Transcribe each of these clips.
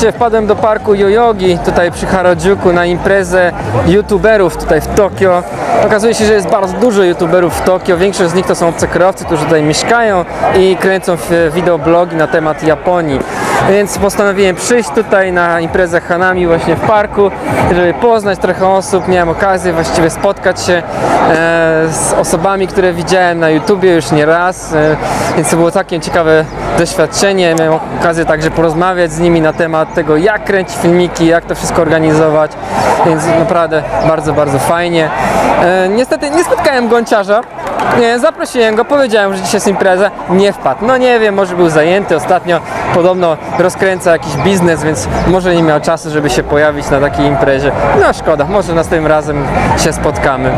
Dzisiaj wpadłem do parku Yoyogi, tutaj przy Harajuku, na imprezę youtuberów tutaj w Tokio. Okazuje się, że jest bardzo dużo youtuberów w Tokio. Większość z nich to są obcokrajowcy, którzy tutaj mieszkają i kręcą wideoblogi na temat Japonii. Więc postanowiłem przyjść tutaj na imprezę Hanami właśnie w parku, żeby poznać trochę osób. Miałem okazję właściwie spotkać się e, z osobami, które widziałem na YouTubie już nie raz, e, więc to było całkiem ciekawe doświadczenie. Miałem okazję także porozmawiać z nimi na temat tego, jak kręcić filmiki, jak to wszystko organizować, więc naprawdę bardzo, bardzo fajnie. E, niestety nie spotkałem gąciarza, zaprosiłem go, powiedziałem, że dzisiaj jest impreza, nie wpadł. No nie wiem, może był zajęty ostatnio, podobno rozkręca jakiś biznes, więc może nie miał czasu, żeby się pojawić na takiej imprezie. No szkoda, może następnym razem się spotkamy.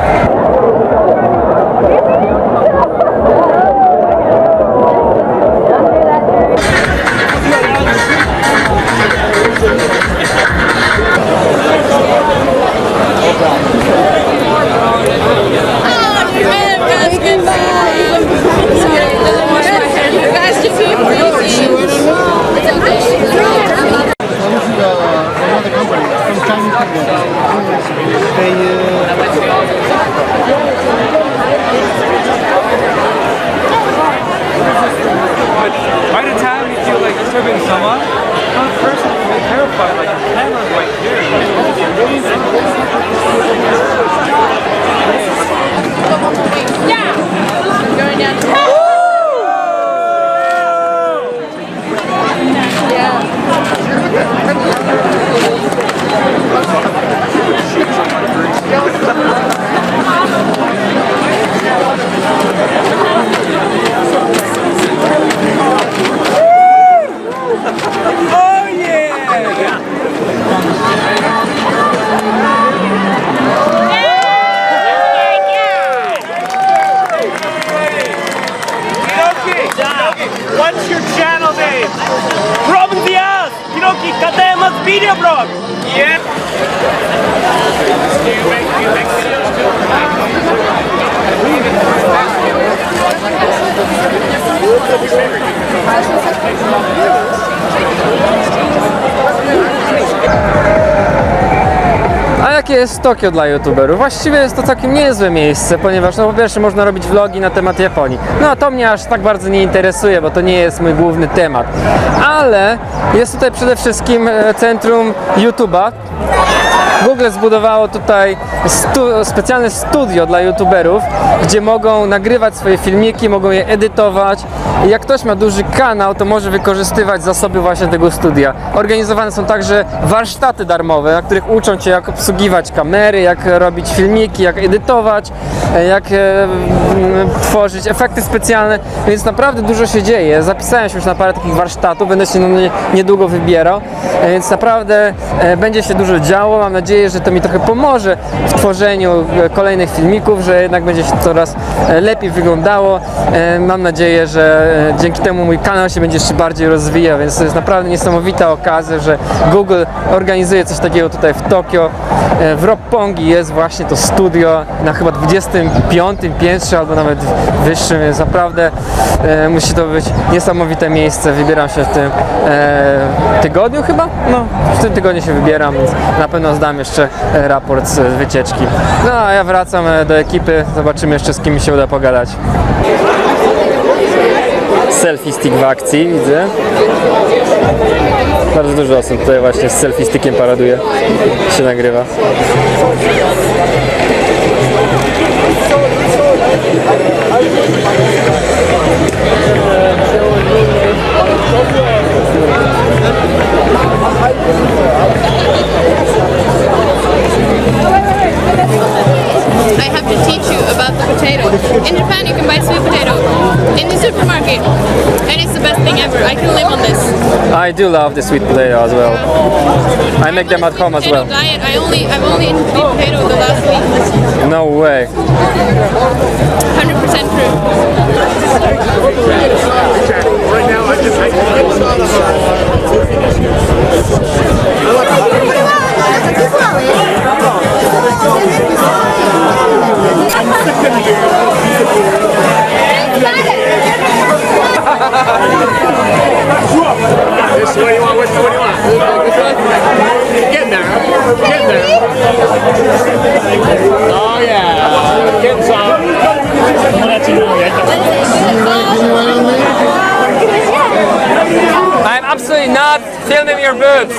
By the time you feel like serving someone, not personally. dog. Yeah. Do you make, do you make videos too? A jakie jest Tokio dla youtuberów? Właściwie jest to całkiem niezłe miejsce, ponieważ no po pierwsze można robić vlogi na temat Japonii. No a to mnie aż tak bardzo nie interesuje, bo to nie jest mój główny temat. Ale jest tutaj przede wszystkim e, centrum YouTube'a, Google zbudowało tutaj stu, specjalne studio dla youtuberów, gdzie mogą nagrywać swoje filmiki, mogą je edytować i jak ktoś ma duży kanał, to może wykorzystywać zasoby właśnie tego studia. Organizowane są także warsztaty darmowe, na których uczą Cię jak obsługiwać kamery, jak robić filmiki, jak edytować, e, jak e, mm, tworzyć efekty specjalne, więc naprawdę dużo się dzieje. Zapisałem się już na parę takich warsztatów, będę się niedługo wybierał, e, więc naprawdę będzie się dużo działo. Mam nadzieję, że to mi trochę pomoże w tworzeniu e, kolejnych filmików, że jednak będzie się coraz e, lepiej wyglądało. E, Mam nadzieję, że dzięki temu mój kanał się będzie jeszcze bardziej rozwijał, więc to jest naprawdę niesamowita okazja, że Google organizuje coś takiego tutaj w Tokio. W Roppongi jest właśnie to studio na chyba 25 piętrze albo nawet wyższym, więc naprawdę musi to być niesamowite miejsce. Wybieram się w tym tygodniu chyba? No, w tym tygodniu się wybieram, więc na pewno zdam jeszcze e, raport z wycieczki. No a ja wracam e, do ekipy, zobaczymy jeszcze z kim się uda pogadać. Selfie stick w akcji, widzę. Bardzo dużo osób tutaj właśnie z selfie stickiem paraduje, się nagrywa. I do love the sweet potato as well. I make them at home as well. diet. I only, I've only eaten sweet potato the last week. No way. 100% true. Absolutely not. Filming your boobs.